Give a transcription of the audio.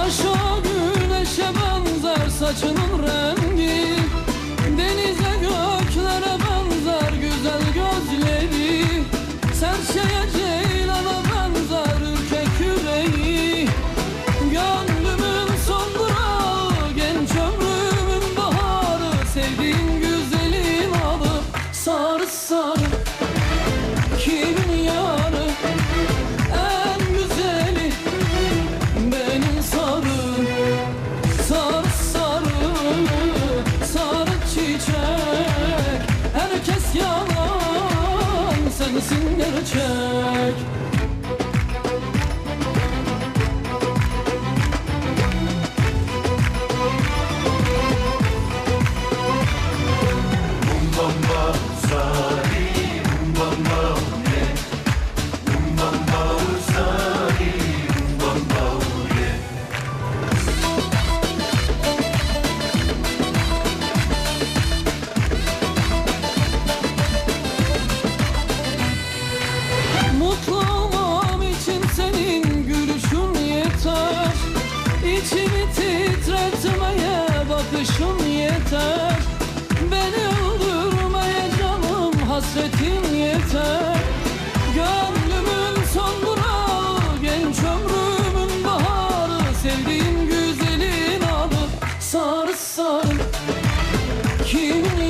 Başa güneşe benzer saçının rengi. church. bakışın yeter. Beni öldürmeye canım hasretin yeter. Gönlümün son durağı genç ömrümün baharı. Sevdiğim güzelin adı sarı sarı. Kimliği